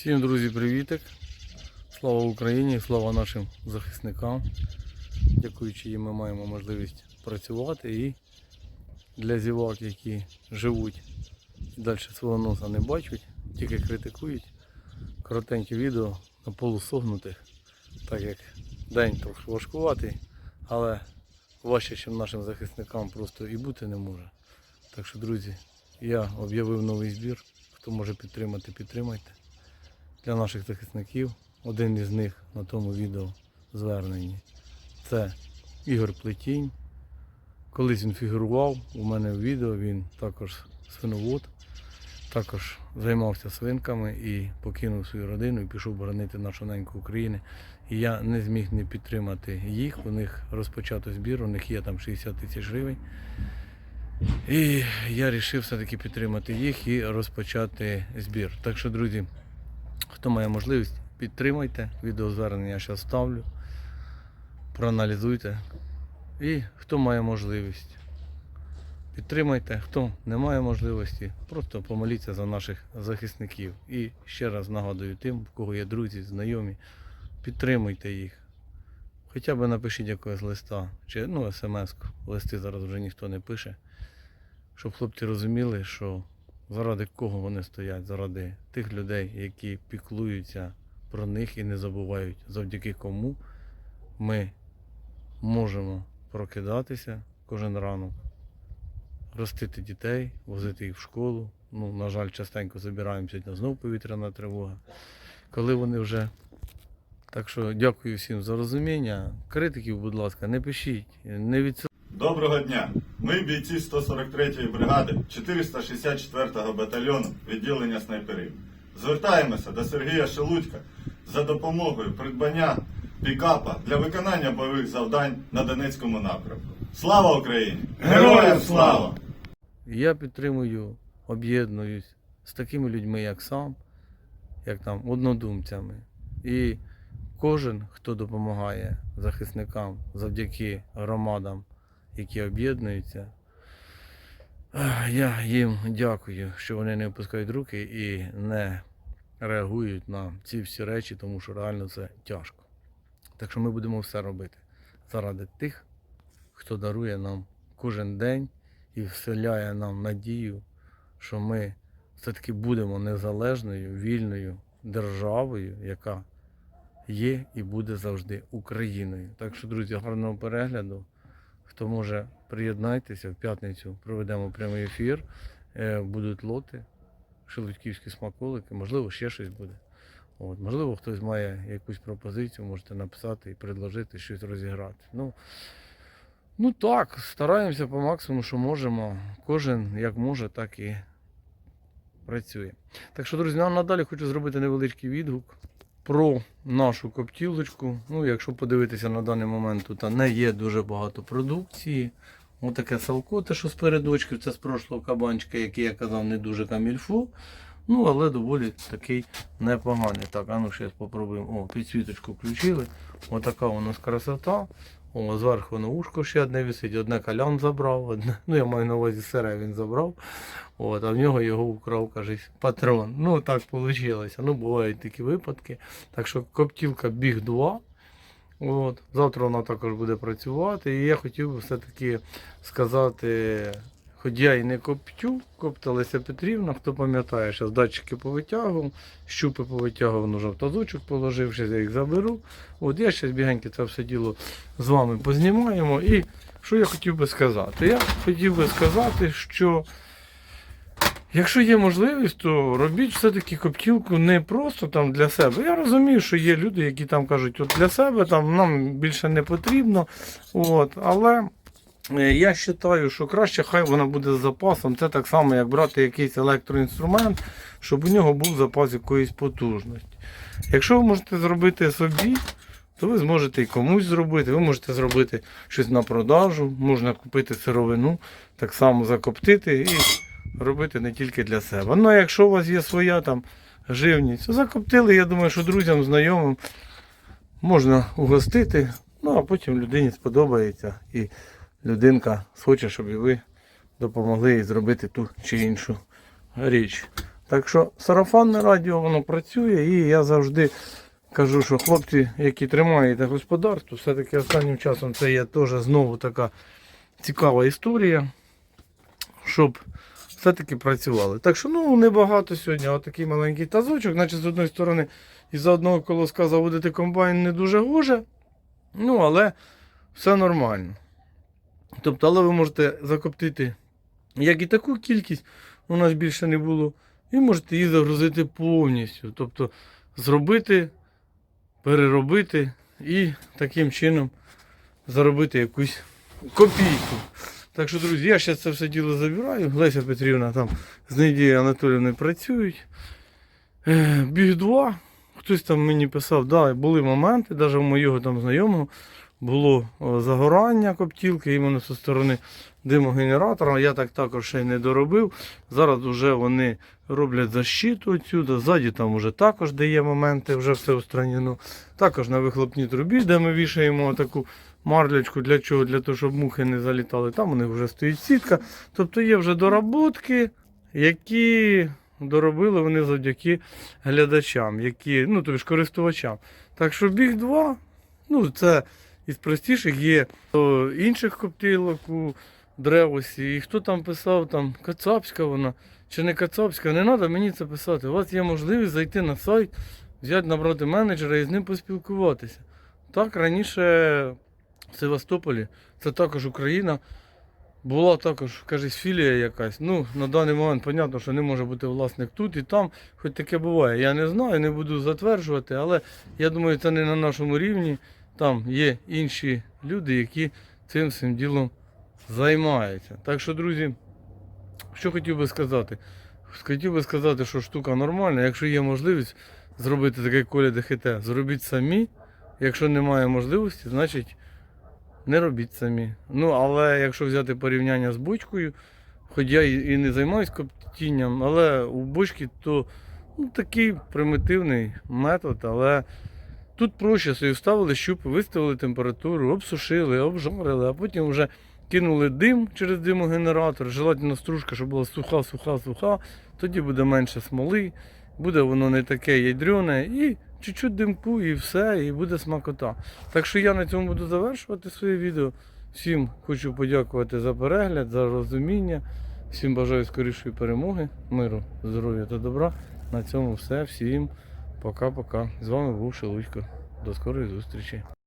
Всім, друзі, привітик. Слава Україні, слава нашим захисникам. Дякуючи їм ми маємо можливість працювати і для зівак, які живуть і далі свого носа не бачать, тільки критикують. Коротеньке відео на полусогнутих, так як день трохи важкуватий, але важче, ніж нашим захисникам просто і бути не може. Так що, друзі, я об'явив новий збір. Хто може підтримати, підтримайте. Для наших захисників. Один із них на тому відео зверненні. Це Ігор Плетінь. Колись він фігурував у мене в відео, він також свиновод, також займався свинками і покинув свою родину і пішов боронити нашу неньку Україну. І я не зміг не підтримати їх. У них розпочато збір, у них є там 60 тисяч гривень. І я вирішив все-таки підтримати їх і розпочати збір. Так що, друзі, хто має можливість, підтримайте. Відеозвернення я зараз ставлю. Проаналізуйте. І хто має можливість, підтримайте. Хто не має можливості, просто помоліться за наших захисників. І ще раз нагадую тим, в кого є друзі, знайомі, підтримуйте їх. Хоча б напишіть якогось листа, чи ну, смс-ку. Листи зараз вже ніхто не пише. Щоб хлопці розуміли, що заради кого вони стоять, заради тих людей, які піклуються про них і не забувають, завдяки кому ми можемо прокидатися кожен ранок, ростити дітей, возити їх в школу. Ну, на жаль, частенько забираємо сьогодні знову повітряна тривога. Коли вони вже. Так що дякую всім за розуміння. Критиків, будь ласка, не пишіть, не відсилайте. Доброго дня! Ми бійці 143-ї бригади 464-го батальйону відділення снайперів. Звертаємося до Сергія Шелудька за допомогою придбання пікапа для виконання бойових завдань на Донецькому напрямку. Слава Україні! Героям слава! Я підтримую, об'єднуюсь з такими людьми, як сам, як там однодумцями. І кожен, хто допомагає захисникам завдяки громадам, які об'єднуються, я їм дякую, що вони не опускають руки і не реагують на ці всі речі, тому що реально це тяжко. Так що ми будемо все робити заради тих, хто дарує нам кожен день і вселяє нам надію, що ми все-таки будемо незалежною, вільною державою, яка є і буде завжди Україною. Так що, друзі, гарного перегляду. Хто може, приєднайтеся в п'ятницю, проведемо прямий ефір. Е, Будуть лоти, шелудьківські смаколики, можливо, ще щось буде. От, можливо, хтось має якусь пропозицію, можете написати і предложити щось розіграти. Ну, ну так, стараємося по максимуму, що можемо. Кожен як може, так і працює. Так що, друзі, нам надалі хочу зробити невеличкий відгук про нашу коптілочку. Ну, якщо подивитися на даний момент, тут не є дуже багато продукції. Ось таке салко, те, що з передочків, це з прошлого кабанчика, який я казав, не дуже камільфу. Ну, але доволі такий непоганий. Так, а ну ще спробуємо. О, підсвіточку включили. Отака у нас красота. О, зверху на ушко ще одне висить, одне калян забрав, одне, ну я маю на увазі сире він забрав. От, а в нього його украв, кажуть, патрон. Ну так вийшло. Ну, бувають такі випадки. Так що коптілка біг 2. От. Завтра вона також буде працювати. І я хотів би все-таки сказати, хоч я і не коптю, копта Леся Петрівна, хто пам'ятає, що датчики повитягував, щупи повитягував, ну, в тазочок положив, я їх заберу. От я зараз бігенько це все діло з вами познімаємо. І що я хотів би сказати? Я хотів би сказати, що якщо є можливість, то робіть все-таки коптілку не просто там для себе. Я розумію, що є люди, які там кажуть, от для себе там нам більше не потрібно. От, але я вважаю, що краще хай вона буде з запасом. Це так само, як брати якийсь електроінструмент, щоб у нього був запас якоїсь потужності. Якщо ви можете зробити собі, то ви зможете і комусь зробити. Ви можете зробити щось на продажу, можна купити сировину, так само закоптити і робити не тільки для себе. Ну а якщо у вас є своя там живність, то закоптили, я думаю, що друзям, знайомим можна угостити, ну а потім людині сподобається і людинка схоче, щоб і ви допомогли їй зробити ту чи іншу річ. Так що сарафанне радіо воно працює, і я завжди кажу, що хлопці, які тримаєте господарство, все-таки останнім часом це є теж знову така цікава історія, щоб все-таки працювали. Так що ну небагато сьогодні, а такий маленький тазочок, значить з одної сторони із за одного колоска заводити комбайн не дуже гоже, ну але все нормально. Тобто, але ви можете закоптити як і таку кількість, у нас більше не було, і можете її загрузити повністю. Тобто зробити, переробити і таким чином заробити якусь копійку. Так що, друзі, я зараз це все діло забираю. Леся Петрівна там з Надією Анатоліївною працюють. Е, Біг 2. Хтось там мені писав, да, були моменти, навіть у моєго там знайомого було загорання коптілки іменно зі сторони димогенератора. Я так також ще й не доробив. Зараз вже вони роблять защиту отсюди. Ззаді там вже також де є моменти, вже все устранено. Також на вихлопній трубі, де ми вішаємо таку марлячку, для чого? Для того, щоб мухи не залітали. Там у них вже стоїть сітка. Тобто є вже доработки, які доробили вони завдяки глядачам, які, ну тобто ж користувачам. Так що біг 2, ну це із простіших є о, інших коптилок у древосі. І хто там писав, там Кацапська вона чи не Кацапська, не треба мені це писати. У вас є можливість зайти на сайт, взяти, набрати менеджера і з ним поспілкуватися. Так, раніше в Севастополі, це також Україна. Була також, кажуть, філія якась. Ну, на даний момент, зрозуміло, що не може бути власник тут і там, хоч таке буває. Я не знаю, не буду затверджувати, але я думаю, це не на нашому рівні. Там є інші люди, які цим всім ділом займаються. Так що, друзі, що хотів би сказати? Хотів би сказати, що штука нормальна. Якщо є можливість зробити таке колі ДХТ, зробіть самі. Якщо немає можливості, значить не робіть самі. Ну, але якщо взяти порівняння з бочкою, хоч я і не займаюся коптінням, але у бочки то ну, такий примітивний метод, але тут проще собі вставили щупи, виставили температуру, обсушили, обжарили, а потім вже кинули дим через димогенератор, желательно стружка, щоб була суха, суха, суха, тоді буде менше смоли, буде воно не таке ядрёне і чуть-чуть димку і все, і буде смакота. Так що я на цьому буду завершувати своє відео. Всім хочу подякувати за перегляд, за розуміння. Всім бажаю скорішої перемоги, миру, здоров'я та добра. На цьому все. Всім пока-пока. З вами був Шелудько. До скорої зустрічі.